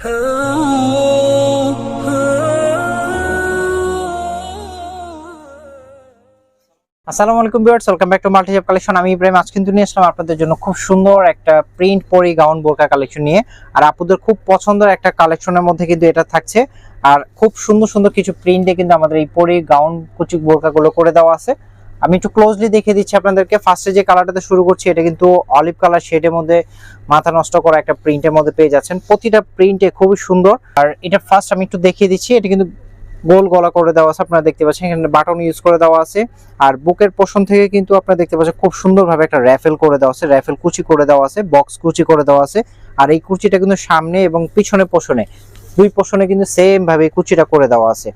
আসসালামু আলাইকুম viewers welcome back to multi collection আমি ইব্রাহিম আজ কিন্তু নিয়ে আসলাম আপনাদের জন্য খুব সুন্দর একটা প্রিন্ট পরি গাউন বোরকা কালেকশন নিয়ে। আর আপুদের খুব পছন্দের একটা কালেকশনের মধ্যে কিন্তু এটা থাকছে। আর খুব সুন্দর সুন্দর কিছু প্রিন্টে কিন্তু আমাদের এই পরি গাউন কুচি বোরকাগুলো করে দেওয়া আছে। আমি একটু ক্লোজলি দেখিয়ে দিচ্ছি আপনাদেরকে। ফার্স্টে যে কালারটাতে শুরু করছি, এটা কিন্তু অলিভ কালার শেডের মধ্যে মাথা নষ্ট করা একটা প্রিন্টের মধ্যে পেয়ে যাচ্ছেন। প্রতিটা প্রিন্টে খুবই সুন্দর। আর এটা ফার্স্ট আমি একটু দেখিয়ে দিচ্ছি, এটা কিন্তু গোল গলা করে দেওয়া আছে, আপনারা দেখতে পাচ্ছেন। এখানে বাটন ইউজ করে দেওয়া আছে। আর বুকের পোষণ থেকে কিন্তু আপনারা দেখতে পাচ্ছেন, খুব সুন্দরভাবে একটা র্যাফেল করে দেওয়া আছে র্যাফেল কুচি করে দেওয়া আছে বক্স কুচি করে দেওয়া আছে। আর এই কুচিটা কিন্তু সামনে এবং পিছনে পোষণে দুই পোষণে কিন্তু সেম ভাবে কুচিটা করে দেওয়া আছে।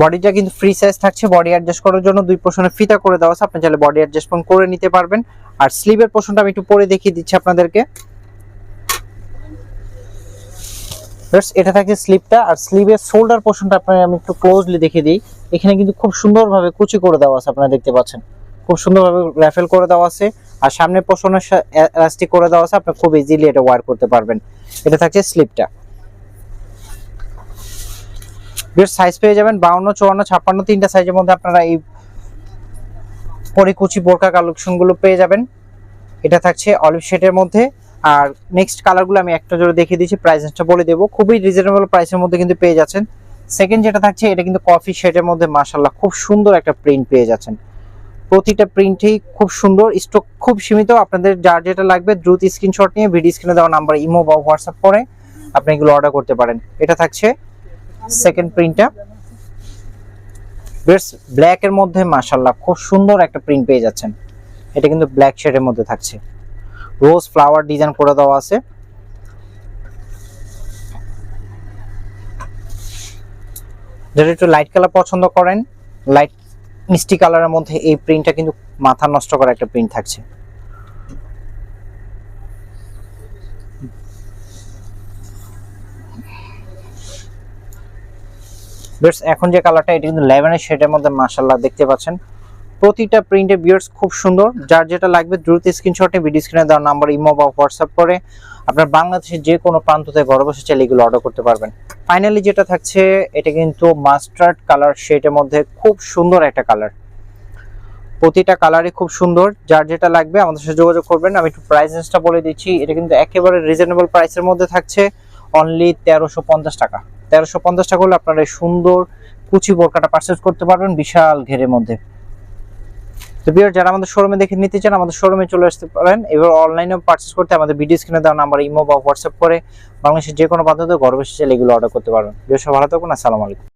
বডিটা কিন্তু ফ্রি সাইজ থাকছে বডি অ্যাডজাস্ট করার জন্য দুই পোষণে ফিতা করে দেওয়া আছে, আপনি চাইলে বডি অ্যাডজাস্টমেন্ট করে নিতে পারবেন। আর স্লিভের পোষণটা আমি একটু পরে দেখিয়ে দিচ্ছি আপনাদেরকে। এটা থাকে স্লিপটা আর স্লিভের শোল্ডার পোর্শনটা আপনাকে আমি একটু ক্লোজলি দেখিয়ে দিই। এখানে কিন্তু খুব সুন্দরভাবে কুচি করে দেওয়া আছে, আপনারা দেখতে পাচ্ছেন। খুব সুন্দরভাবে র্যাফেল করে দেওয়া আছে, আর সামনের পোর্শনের এলাস্টিক করে দেওয়া আছে, আপনি খুব ইজিলি এটা ওয়ার করতে পারবেন। এটা থাকছে স্লিপটা বেশ সাইজ পেয়ে যাবেন। বাউন্ন, চুয়ান্ন, ছাপ্পান্ন, তিনটা সাইজের মধ্যে আপনারা এই পরিকুচি বোরকা কালেকশনগুলো পেয়ে যাবেন। এটা থাকছে অলিভ শেডের মধ্যে। আর নেক্সট কালারগুলো আমি একটা জোরে দেখিয়ে দিচ্ছি প্রাইসটা বলে দেবো। খুবই রিজনেবল প্রাইসের মধ্যে কিন্তু পেয়ে যাচ্ছেন। সেকেন্ড যেটা থাকছে, এটা কিন্তু কফি শেডের মধ্যে মাশাল্লাহ খুব সুন্দর একটা প্রিন্ট পেয়ে যাচ্ছেন। প্রতিটা প্রিন্টেই খুব সুন্দর স্টক খুব সীমিত। আপনাদের যার যেটা লাগবে, দ্রুত স্ক্রিনশট নিয়ে ভিডিও স্ক্রিনে দেওয়া নাম্বার ইমো বা হোয়াটসঅ্যাপ করে আপনি এগুলো অর্ডার করতে পারেন। এটা থাকছে সেকেন্ড প্রিন্টটা বেশ ব্ল্যাক এর মধ্যে মাশাল্লাহ খুব সুন্দর একটা প্রিন্ট পেয়ে যাচ্ছেন। এটা কিন্তু ব্ল্যাক শেডের মধ্যে থাকছে। রোজ ফ্লাওয়ার ডিজাইন করে দেওয়া আছে। যারা একটু লাইট কালার পছন্দ করেন লাইট মিষ্টি কালারের মধ্যে এই প্রিন্টটা কিন্তু মাথা নষ্ট করা একটা প্রিন্ট থাকছে। বেশ এখন যে কালারটা এটা কিন্তু লেভেনের শেডের মধ্যে মাশাল্লাহ দেখতে পাচ্ছেন। প্রতিটা প্রিন্টে বিয়ার্স খুব সুন্দর। যার যেটা লাগবে, দ্রুত স্ক্রিনশটে ভিডিও স্ক্রিনে দেওয়া নাম্বার ইমো বা হোয়াটসঅ্যাপ করে আপনার বাংলাদেশের যে কোনো প্রান্ত থেকে ঘরে বসে চাইলে এগুলো অর্ডার করতে পারবেন। ফাইনালি যেটা থাকছে, এটা কিন্তু মাস্টার্ড কালার শেডের মধ্যে খুব সুন্দর একটা কালার প্রতিটা কালারই খুব সুন্দর। যার যেটা লাগবে, আমাদের সাথে যোগাযোগ করবেন। আমি একটু প্রাইসেসটা বলে দিচ্ছি। এটা কিন্তু একেবারে রিজনেবল প্রাইসের মধ্যে থাকছে। অনলি তেরোশো পঞ্চাশ টাকা। তেরোশো পঞ্চাশ টাকা হলে আপনারা এই সুন্দর কুচি বোরকাটা পারচেস করতে পারবেন বিশাল ঘেরের মধ্যে। তো বিয়ার যারা আমাদের শোরুমে দেখে নিতে চান, আমাদের শোরুমে চলে আসতে পারেন। এবার অনলাইনে পারচেস করতে আমাদের ভিডিও স্ক্রিনে দেওয়া নাম্বার ইমো বা হোয়াটসঅ্যাপ করে বাংলাদেশের যে কোনো বাধ্যতা ঘরে বসে চাইলে এগুলো অর্ডার করতে পারবেন। বিয়ার সব ভালো থাকুন, আসসালামু আলাইকুম।